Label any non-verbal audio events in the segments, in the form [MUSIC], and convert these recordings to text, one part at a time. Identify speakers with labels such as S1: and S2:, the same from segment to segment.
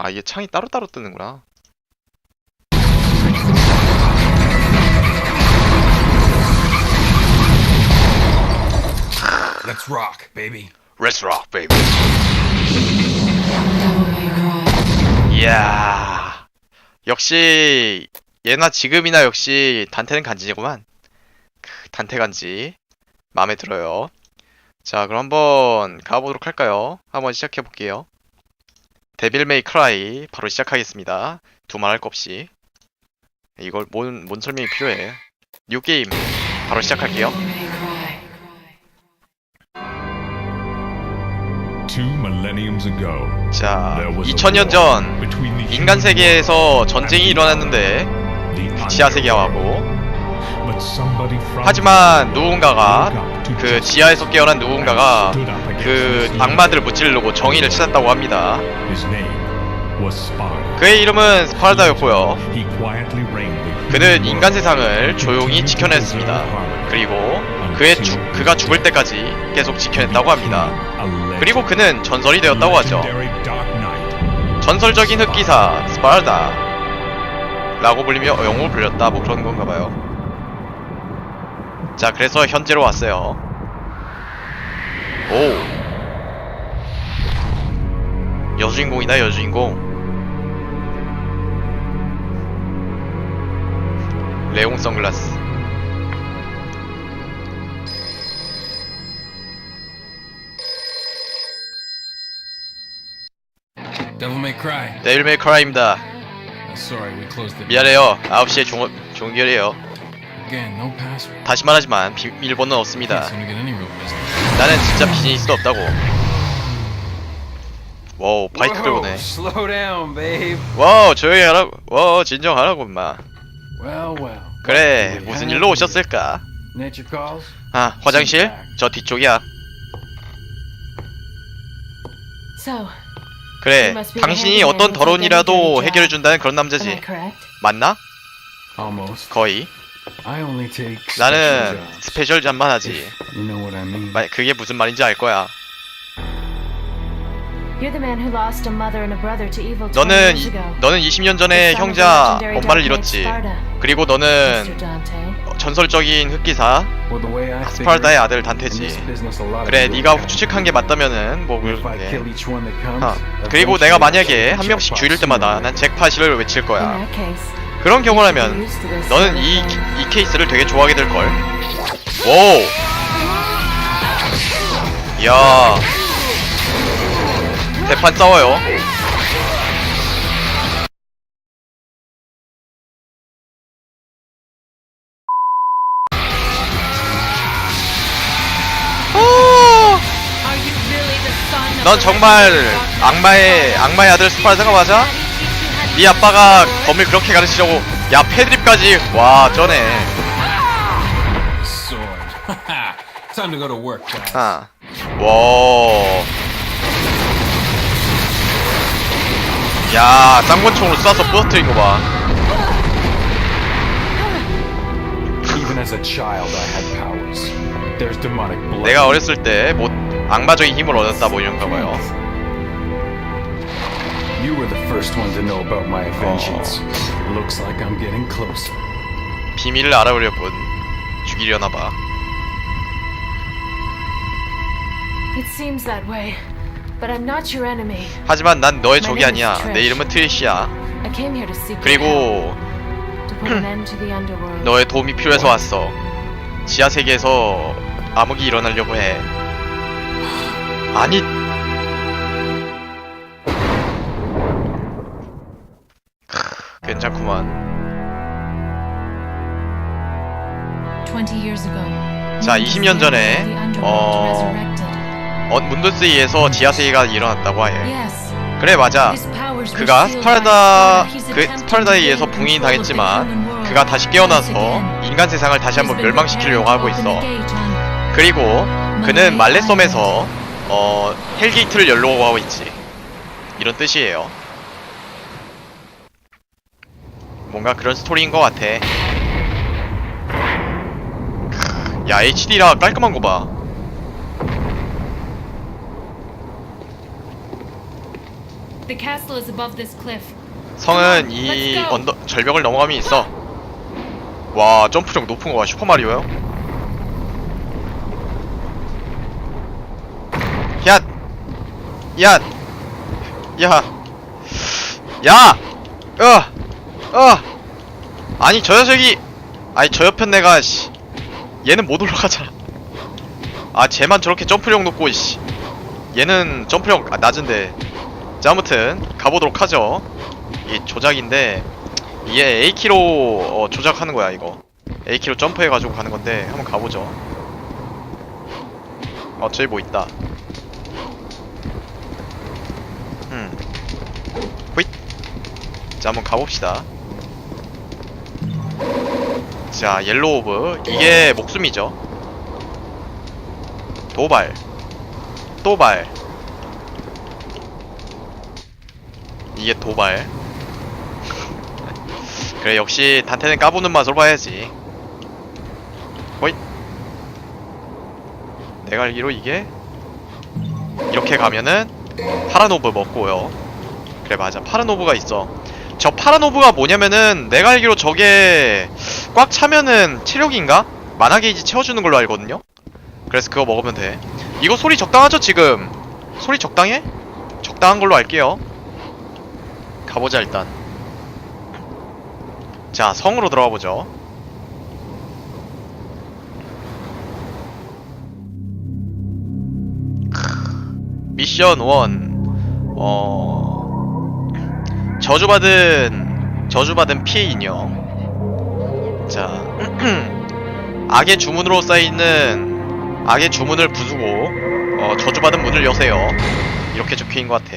S1: 아 이게 창이 따로따로 뜨는구나
S2: Let's rock, baby.
S1: Let's rock, baby. 이야, 역시 예나 지금이나 역시 단테는 간지구만. 크, 단테 간지 마음에 들어요. 자, 그럼 한번 가보도록 할까요? 한번 시작해 볼게요. 데빌 메이 크라이 바로 시작하겠습니다. 두말 할 것 없이. 이걸 뭔, 뭔 설명이 필요해? 뉴 게임 바로 시작할게요. 자,
S3: there was a
S1: 2000년
S3: war
S1: 전 인간 세계에서 전쟁이 일어났는데 지하 세계하고 하지만 누군가가 그 지하에서 깨어난 누군가가 그 악마들을 무찌르고 정의를 찾았다고 합니다. 그의 이름은 스파르다였고요. 그는 인간 세상을 조용히 지켜냈습니다. 그리고 그의 죽, 그가 죽을 때까지 계속 지켜냈다고 합니다. 그리고 그는 전설이 되었다고 하죠. 전설적인 흑기사 스파르다 라고 불리며 영웅을 불렸다 뭐 그런 건가 봐요. 자 그래서 현재로 왔어요. 오 여주인공이다 여주인공. 레옹 선글라스.
S2: We closed the
S1: 미안해요. 9시에 종, 종결이에요. 다시 말하지만 비밀번호는 없습니다. 나는 진짜 비즈니스도 없다고. 와우 바이크 네.
S4: down, babe.
S1: 와우 조용히 하라고. 와우 진정하라고 임마.
S4: Well.
S1: 그래 무슨 일로 오셨을까?
S4: Nature calls.
S1: 아 화장실? 저 뒤쪽이야. 그래 당신이 어떤 더러운 일이라도 해결해준다는 그런 남자지. 맞나?
S4: Almost.
S1: 거의.
S4: I only take
S1: 나는. 스페셜 잠만 하지.
S4: You know what I mean.
S1: 마- 그게 무슨 말인지 알 거야.
S5: You're the man who lost a mother and a brother to evil 20
S1: 너는
S5: years
S1: 이-
S5: ago.
S1: 너는 20년 전에 형자
S5: legendary
S1: 엄마를 잃었지. 그리고. 너는
S5: Dante.
S1: 전설적인 흑기사
S4: Well, the way I
S1: 스파르다의
S4: figure,
S1: 아들 단테지.
S4: this business, a lot of
S1: 그래
S4: people
S1: 네가
S4: count.
S1: 추측한 게 맞다면은 뭐
S4: If I
S1: 그래.
S4: kill each one that comes,
S1: 아, 그리고 내가
S4: I'll
S1: 만약에 한 명씩 죽일 때마다 난. 잭팟을 외칠 거야. 그런 경우라면 너는 이, 이 케이스를 되게 좋아하게 될걸. 오! 이야. 대판 싸워요. 오! 넌 정말 악마의 악마의 아들 스파르타가 맞아? 네 아빠가 검을 그렇게 가르치려고 야 패드립까지 와 쩌네. 아. 와. 야 쌍권총으로 쏴서 부서뜨린 거봐
S4: demonic blood.
S1: 내가 어렸을 때 뭐 악마적인 힘을 얻었다 뭐 이런가 봐요
S4: You were the first one to know about my vengeance. Looks like I'm getting closer.
S1: 비밀을 알아보려군 죽이려나 봐
S5: It seems that way, but I'm not your enemy.
S1: 하지만 난 너의 적이 아니야 내 이름은 트리시야
S5: I came here to seek your
S1: 그리고
S5: help, to put an end to the underworld.
S1: 너의 도움이 필요해서 왔어 지하 세계에서 암흑이 일어나려고 해 아니 괜찮구만.
S5: 20 years ago.
S1: 자, 20년 전에, 어, 어, 문도스이에서 지하 세계가 일어났다고 해
S5: Yes.
S1: 그래 맞아. 그가 스파르다 그 스파르다에 의해서 붕이 당했지만 그가 다시 깨어나서 인간 세상을 다시 한번 멸망시키려고 하고 있어. 그리고 그는 말레섬에서 어 헬게이트를 열려고 하고 있지. 이런 뜻이에요 뭔가 그런 스토리인 것 같아. 크, 야 HD라 깔끔한 거 봐. 성은 이. 언더 절벽을 넘어가면 있어. 와 점프력 높은 거 봐. 슈퍼 마리오요? 야, 야, 야, 야, 어, 어. 아니 저 녀석이, 아니 저 옆에 내가 씨, 얘는 못 올라가잖아. 아 쟤만 저렇게 점프력 높고 씨, 얘는 점프력 아, 낮은데. 자 아무튼 가보도록 하죠. 이게 조작인데 이게 A키로 어, 조작하는 거야 이거. A키로 점프해가지고 가는 건데 한번 가보죠. 어 저기 뭐 있다. 음 호잇. 자 한번 가봅시다 자 옐로우 오브 이게 목숨이죠. 도발. 또발. 이게 도발. [LAUGHS] 그래 역시 단테는 까보는 맛으로 봐야지. 호잇. 내가 알기로 이게 이렇게 가면은 파라노브 먹고요. 그래 맞아. 파라노브가 있어 저 파라노브가 뭐냐면은 내가 알기로 저게 꽉 차면은 체력인가? 만화 게이지 채워주는 걸로 알거든요? 그래서 그거 먹으면 돼. 이거 소리 적당하죠 지금? 소리 적당해? 적당한 걸로 알게요. 가보자 일단. 자 성으로 들어가 보죠. 미션 1 어... 저주받은 저주받은 피해 인형. 자 [CLEARS THROAT] 악의 주문으로 쌓이는 악의 주문을 부수고 어, 저주받은 문을 여세요. 이렇게 적혀있는 것 같아.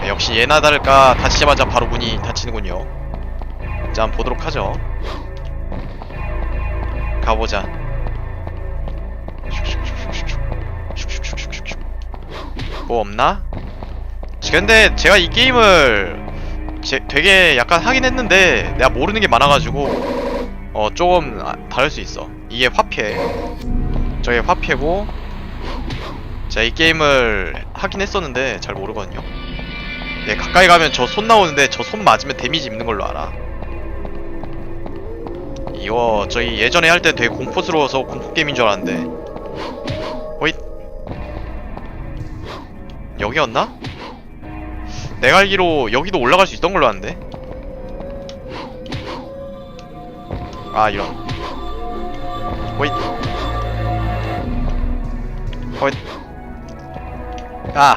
S1: 네, 역시 예나 다를까 다치자마자 바로 문이 닫히는군요. 자 한번 보도록 하죠. 가보자. 뭐 없나? 근데 제가 이 게임을 제, 되게 약간 하긴 했는데 내가 모르는 게 많아가지고 어 조금 아, 다를 수 있어 이게 화폐 저게 화폐고 제가 이 게임을 하긴 했었는데 잘 모르거든요 예, 가까이 가면 저 손 나오는데 저 손 맞으면 데미지 입는 걸로 알아. 이거 저희 예전에 할 때 되게 공포스러워서 공포 게임인 줄 알았는데. 호잇. 여기였나? 내가 알기로 여기도 올라갈 수 있던 걸로 아는데. 아 이런. 호잇. 호잇. 아.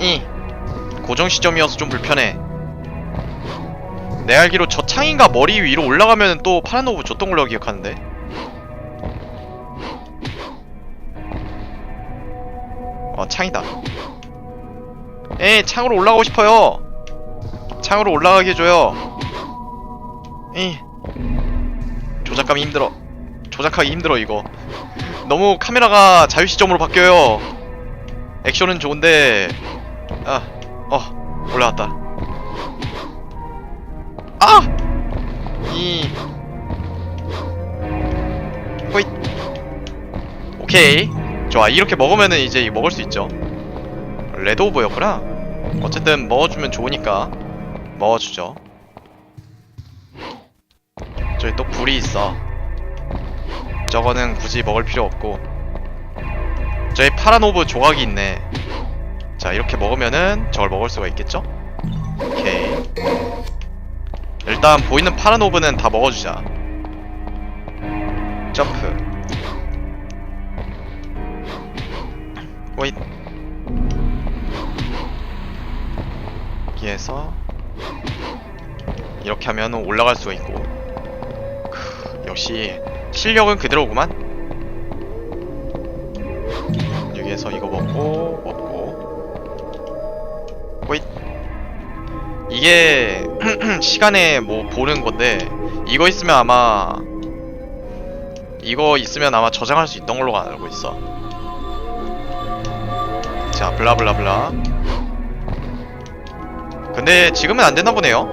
S1: 이 고정 시점이어서 좀 불편해. 내 알기로 저 창인가 머리 위로 올라가면 또 파란 오브 줬던 걸로 기억하는데. 어 창이다. 에 창으로 올라가고 싶어요. 창으로 올라가게 해줘요. 이 조작감이 힘들어. 조작하기 힘들어 이거. 너무 카메라가 자유시점으로 바뀌어요. 액션은 좋은데 아, 어, 올라왔다. 아! 이. 호잇. 오케이. 좋아. 이렇게 먹으면은 이제 먹을 수 있죠. 레드 오버였구나. 어쨌든 먹어주면 좋으니까 먹어주죠. 저기 또 불이 있어. 저거는 굳이 먹을 필요 없고. 저기 파라노브 조각이 있네. 자 이렇게 먹으면은 저걸 먹을 수가 있겠죠? 오케이 일단 보이는 파란 오브는 다 먹어주자 점프 호잇 여기에서 이렇게 하면 올라갈 수가 있고. 크, 역시 실력은 그대로구만. 여기에서 이거 먹고 먹고. 호잇. 이게 [CLEARS THROAT] 시간에 뭐 보는 건데 이거 있으면 아마 이거 있으면 아마 저장할 수 있던 걸로 알고 있어. 자 블라블라블라. 그 근데 지금은 안 되나 보네요.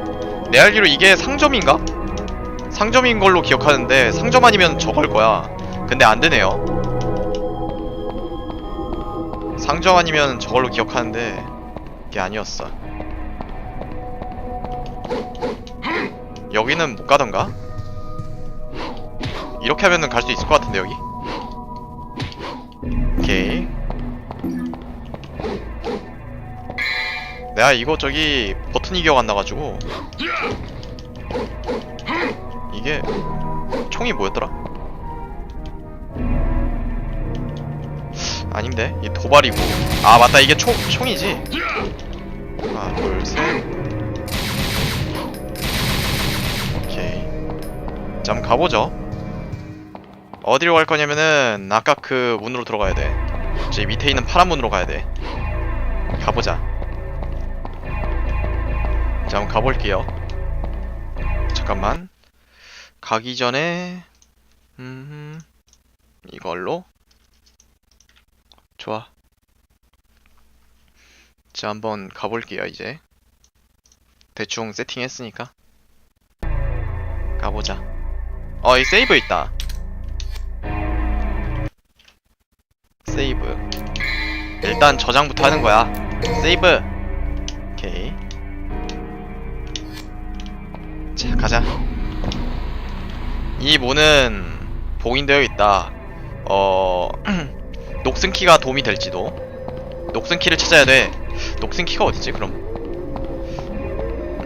S1: 내 알기로 이게 상점인가? 상점인 걸로 기억하는데 상점 아니면 저걸 거야. 근데 안 되네요. 상점 아니면 저걸로 기억하는데 이게 아니었어. 여기는 못 가던가? 이렇게 하면은 갈 수 있을 것 같은데 여기? 내가 이거 저기 버튼이 기억 안 나가지고 이게 총이 뭐였더라? 아닌데? 이 도발이고 아 맞다. 이게 총 총이지. 하나 둘셋. 오케이. 자 한번 가보죠. 어디로 갈 거냐면은 아까 그 문으로 들어가야 돼저 밑에 있는 파란 문으로 가야 돼. 가보자 자 한번 가볼게요. 잠깐만. 가기 전에 음 이걸로. 좋아. 자 한번 가볼게요 이제. 대충 세팅했으니까. 가보자. 어이 세이브 있다. 세이브. 일단 저장부터 하는 거야. 세이브. 오케이 자 가자. 이 문은 봉인되어 있다. 어 [CLEARS THROAT] 녹슨 키가 도움이 될지도. 녹슨 키를 찾아야 돼. 녹슨 키가 어디지 그럼?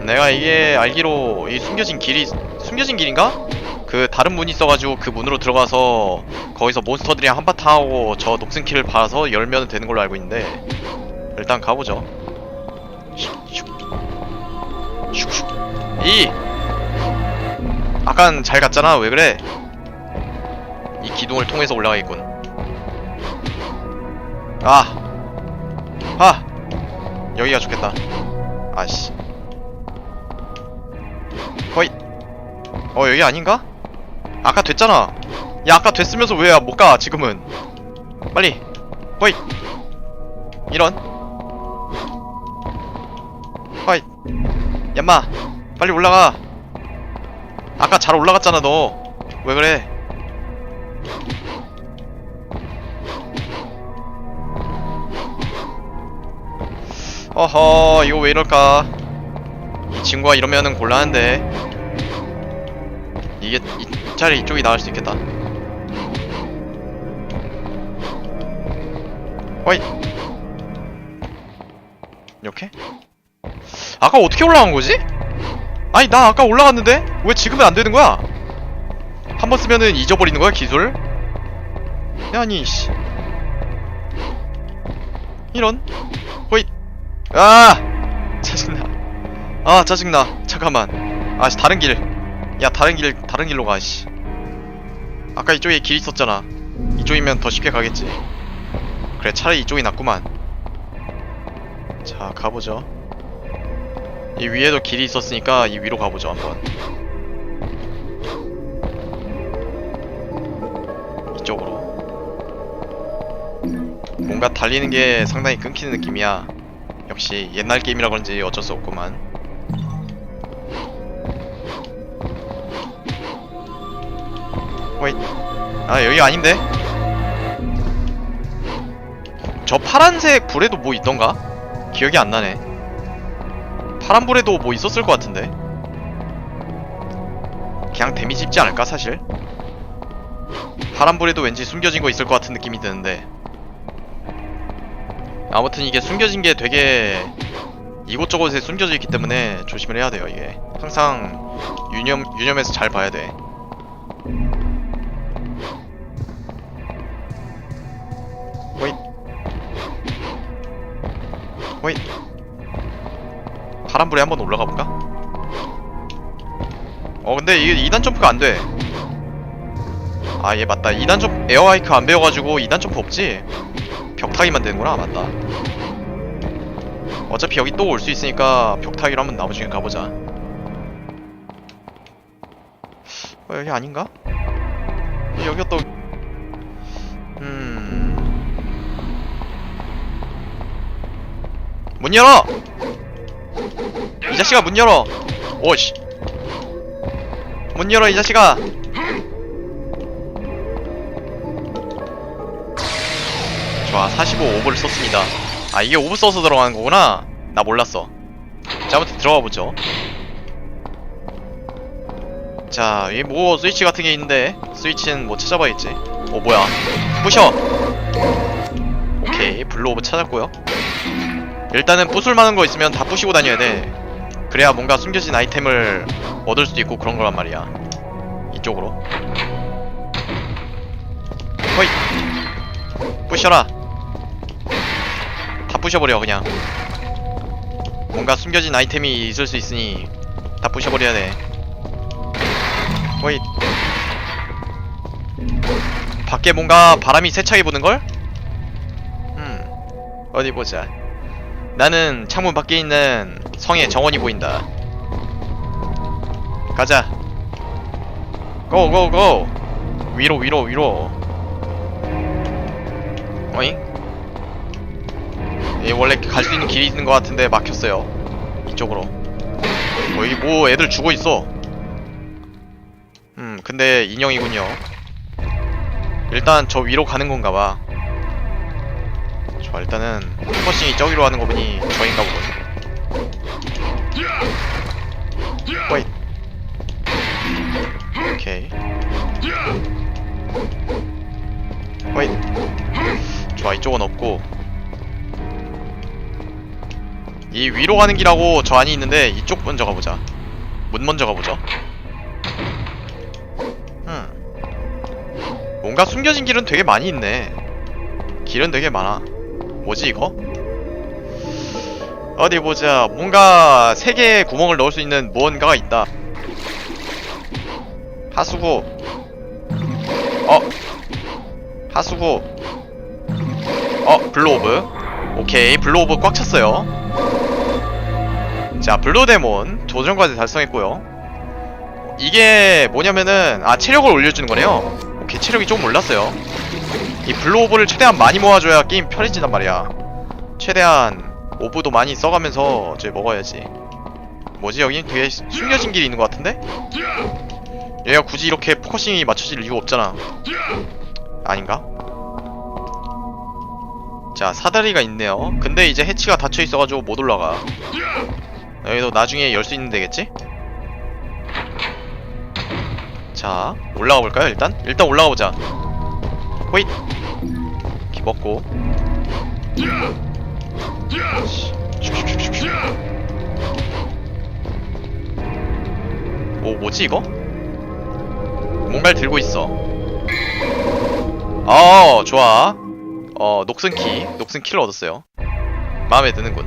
S1: 내가 이게 알기로 이 숨겨진 길이 숨겨진 길인가? 그 다른 문이 있어가지고 그 문으로 들어가서 거기서 몬스터들이랑 한바탕 하고 저 녹슨 키를 봐서 열면 되는 걸로 알고 있는데 일단 가보죠. 슉슉. 슉슉. 이 아깐 잘 갔잖아. 왜 그래? 이 기둥을 통해서 올라가겠군. 아! 아! 여기가 좋겠다. 아씨. 거의. 어 여기 아닌가? 아까 됐잖아. 야 아까 됐으면서 왜 못가 지금은? 빨리. 거의. 이런. 거의. 얌마 빨리 올라가 아까 잘 올라갔잖아 너. 왜 그래? 어허 이거 왜 이럴까? 이 친구가 이러면은 곤란한데. 이게 이 차라리 이쪽이 나을 수 있겠다. 어이. 이렇게? 아까 어떻게 올라간 거지? 아니 나 아까 올라갔는데? 왜 지금은 안 되는 거야? 한 번 쓰면은 잊어버리는 거야 기술? 야, 아니 씨. 이런? 호잇. 아! 짜증나. 아 짜증나. 잠깐만. 아 씨, 다른 길야 다른 길 다른 길로 가씨. 아까 이쪽에 길 있었잖아. 이쪽이면 더 쉽게 가겠지. 그래 차라리 이쪽이 낫구만. 자 가보죠 이 위에도 길이 있었으니까 이 위로 가보죠 한번. 이쪽으로. 뭔가 달리는 게 상당히 끊기는 느낌이야. 역시 옛날 게임이라 그런지 어쩔 수 없구만. 웨이 아 여기 아닌데? 저 파란색 불에도 뭐 있던가? 기억이 안 나네 파란 불에도 뭐 있었을 것 같은데? 그냥 데미지 입지 않을까 사실? 파란 불에도 왠지 숨겨진 거 있을 것 같은 느낌이 드는데. 아무튼 이게 숨겨진 게 되게 이곳저곳에 숨겨져 있기 때문에 조심을 해야 돼요 이게. 항상 유념, 유념해서 잘 봐야 돼. 호잇. 호잇 파란불에 한번 올라가 볼까? 어 근데 이게 2단 점프가 안 돼 아 얘 맞다 2단 점프 에어하이크 안 배워가지고 2단 점프 없지? 벽타기만 되는구나 맞다 어차피 여기 또 올 수 있으니까 벽타기로 한번 나머지게 가보자 어 여기 아닌가? 여기가 또 음... 문 열어! 이 자식아 문 열어. 오씨. 문 열어 이 자식아. 좋아 45 오버를 썼습니다. 아 이게 오버 써서 들어가는 거구나. 나 몰랐어. 자 아무튼 들어가 보죠. 자 여기 뭐 스위치 같은 게 있는데 스위치는 뭐 찾아봐야겠지. 어 뭐야? 부셔! 오케이 블루 오브 찾았고요. 일단은 부술 많은 거 있으면 다 부시고 다녀야 돼 그래야 뭔가 숨겨진 아이템을 얻을 수도 있고 그런 거란 말이야. 이쪽으로. 호이! 부셔라! 다 부셔버려 그냥. 뭔가 숨겨진 아이템이 있을 수 있으니 다 부셔버려야 돼. 호이! 밖에 뭔가 바람이 세차게 부는걸? 음 어디 보자. 나는 창문 밖에 있는 성의 정원이 보인다. 가자. 고고고. 위로 위로 위로. 어잉? 예, 원래 갈 수 있는 길이 있는 것 같은데 막혔어요. 이쪽으로. 어, 여기 뭐 애들 죽어 있어. 음 근데 인형이군요. 일단 저 위로 가는 건가봐. 좋아 일단은 포커싱이 저기로 하는 거 보니 저인가 보군 웨이 오케이 웨이 좋아 이쪽은 없고. 이 위로 가는 길하고 저 안이 있는데 이쪽 먼저 가보자. 문 먼저 가보죠 음 뭔가 숨겨진 길은 되게 많이 있네. 길은 되게 많아. 뭐지 이거? 어디 보자. 뭔가 세 개의 구멍을 넣을 수 있는 무언가가 있다. 하수구. 어? 하수구. 어 블로오브. 오케이. 블로오브 꽉 찼어요. 자 블루데몬 도전까지 달성했고요. 이게 뭐냐면은 아 체력을 올려주는 거네요. 오케이. 체력이 좀 올랐어요. 이 블루오브를 최대한 많이 모아줘야 게임 편해진단 말이야. 최대한 오브도 많이 써가면서 이제 먹어야지 뭐지 여기 되게 숨겨진 길이 있는 것 같은데? 얘가 굳이 이렇게 포커싱이 맞춰질 이유 없잖아 아닌가? 자 사다리가 있네요 근데 이제 해치가 닫혀있어가지고 못 올라가 여기도 나중에 열 수 있는 데겠지? 자 올라가 볼까요 일단? 일단 올라가 보자 호잇 이렇게 먹고 오 뭐지 이거? 뭔가를 들고 있어 어 좋아 어 녹슨키 녹슨키를 얻었어요 마음에 드는군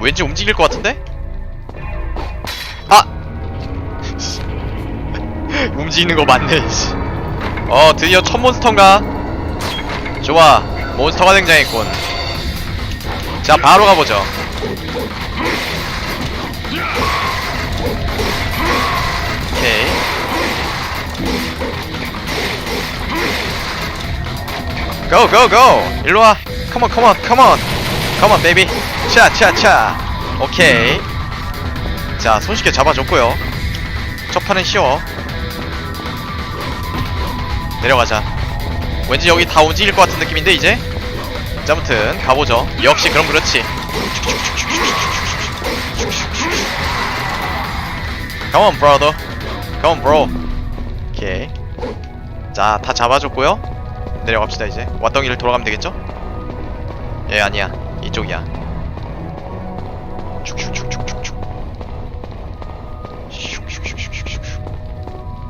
S1: 왠지 움직일 것 같은데? 아! [LAUGHS] 움직이는 거 맞네 씨. 어 드디어 첫 몬스터인가? 좋아 몬스터가 등장했군 자 바로 가보죠. 오케이. 고 고 고! 일로와. 컴온 컴온 컴온 컴온 베이비 차차차. 오케이. 자 손쉽게 잡아줬고요. 첫 판은 쉬워. 내려가자. 왠지 여기 다 움직일 것 같은 느낌인데 이제 자 아무튼 가보죠. 역시 그럼 그렇지. Come on on bro. 오케이 자 다 잡아줬고요. 내려갑시다 이제. 왔던 길을 돌아가면 되겠죠? 예 아니야. 이쪽이야.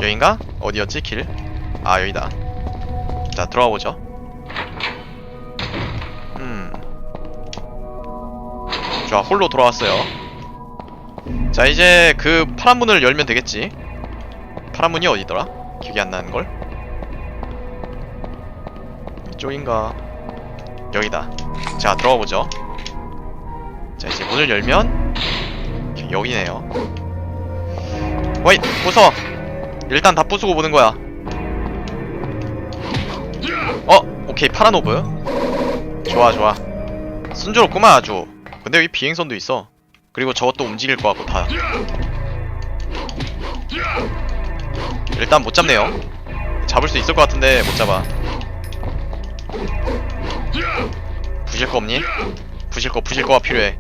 S1: 여긴가? 어디였지 길? 아 여기다. 자 들어가 보죠 좋아 홀로 돌아왔어요. 자 이제 그 파란 문을 열면 되겠지? 파란 문이 어디더라? 기억이 안 나는걸? 이쪽인가? 여기다. 자 들어가 보죠. 자 이제 문을 열면 여기네요. 와이 부숴 일단 다 부수고 보는 거야. 어 오케이 파란 오브. 좋아 좋아. 순조롭구만 아주 근데 여기 비행선도 있어. 그리고 저것도 움직일 것 같고 다. 일단 못 잡네요. 잡을 수 있을 것 같은데 못 잡아. 부실 거 없니? 부실 거 부실 거가 필요해.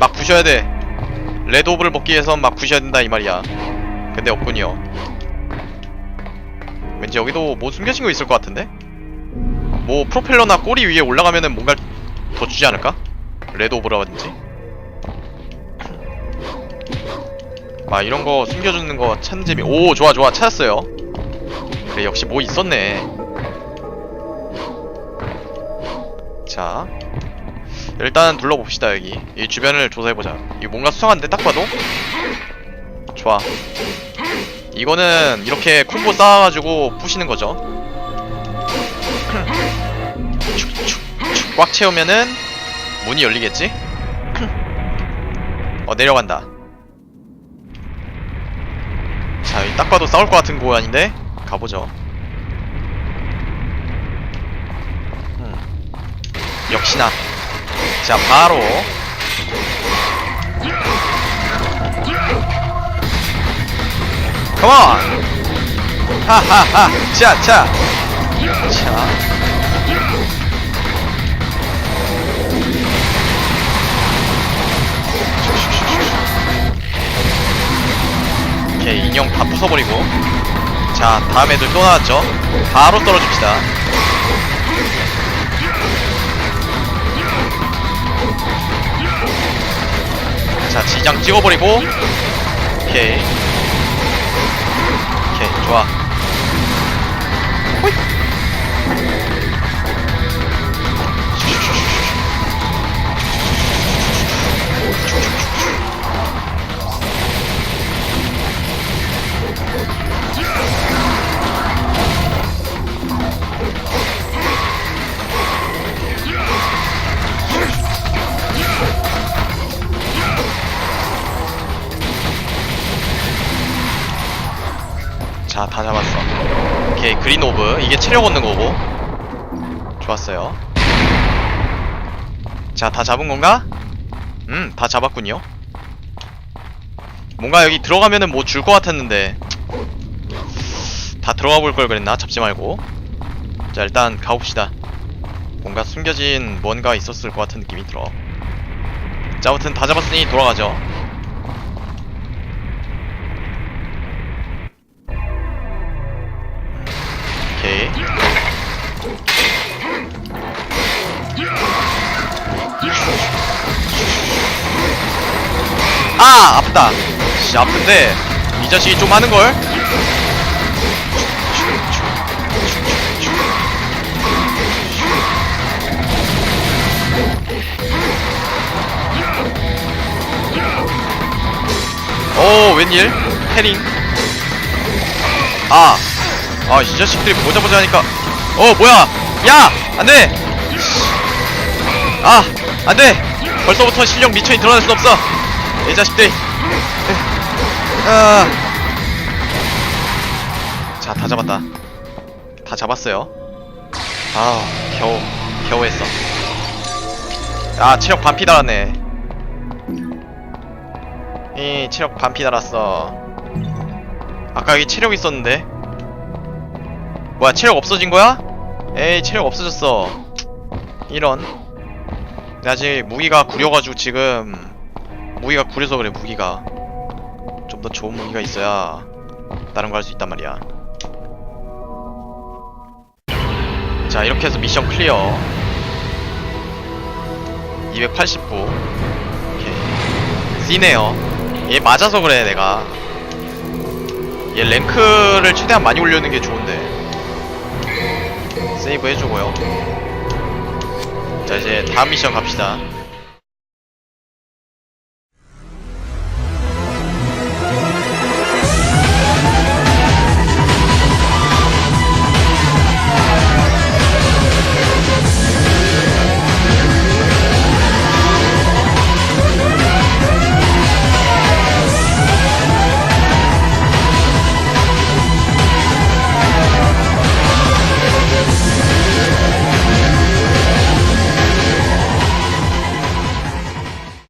S1: 막 부셔야 돼. 레드오브를 먹기 위해선 막 부셔야 된다 이 말이야. 근데 없군요. 왠지 여기도 뭐 숨겨진 거 있을 것 같은데? 뭐 프로펠러나 꼬리 위에 올라가면은 뭔가 더 주지 않을까? 레드 오브라든지? 아 이런 거 숨겨주는 거 찾는 재미 오 좋아 좋아 찾았어요. 그래 역시 뭐 있었네. 자 일단 둘러봅시다 여기. 이 주변을 조사해보자. 이거 뭔가 수상한데 딱 봐도? 좋아. 이거는 이렇게 콤보 쌓아가지고 부시는 거죠. 꽉 채우면은 문이 열리겠지? [LAUGHS] 어 내려간다 자, 여기 딱 봐도 싸울 것 같은 공간인데 가보죠. 음. 역시나. 자, 바로. 컴온! 하하하! 자, 자! 자. 오케이 인형 다 부숴버리고. 자 다음 애들 또 나왔죠? 바로 떨어집시다. 자 지장 찍어버리고. 오케이. 오케이 좋아 자, 다 잡았어. 오케이, 그린 오브. 이게 체력 얻는 거고. 좋았어요. 자, 다 잡은 건가? 음, 다 잡았군요. 뭔가 여기 들어가면은 뭐 줄 것 같았는데. 다 들어가 볼 걸 그랬나? 잡지 말고. 자, 일단 가봅시다. 뭔가 숨겨진 뭔가 있었을 것 같은 느낌이 들어. 자, 아무튼 다 잡았으니 돌아가죠. 아! 아프다. 씨, 아픈데, 이 자식이 좀 하는걸? 오, 웬일? 패링. 아, 아, 이 자식들이 보자 보자 하니까. 어, 뭐야! 야! 안 돼! 아, 안 돼! 벌써부터 실력 미천이 드러날 순 없어! 이 자식들! 아. 자, 다 잡았다. 다 잡았어요. 아, 겨우, 겨우 했어. 아, 체력 반피 달았네. 이, 체력 반피 달았어. 아까 여기 체력 있었는데? 뭐야 체력 없어진 거야? 에이 체력 없어졌어 이런 근데 아직 무기가 구려가지고 지금 무기가 구려서 그래 무기가. 좀 더 좋은 무기가 있어야 다른 거 할 수 있단 말이야. 자 이렇게 해서 미션 클리어. 289 오케이. C네요. 얘 맞아서 그래 내가. 얘 랭크를 최대한 많이 올려는 게 좋은데. 세이브 해주고요. 자 이제 다음 미션 갑시다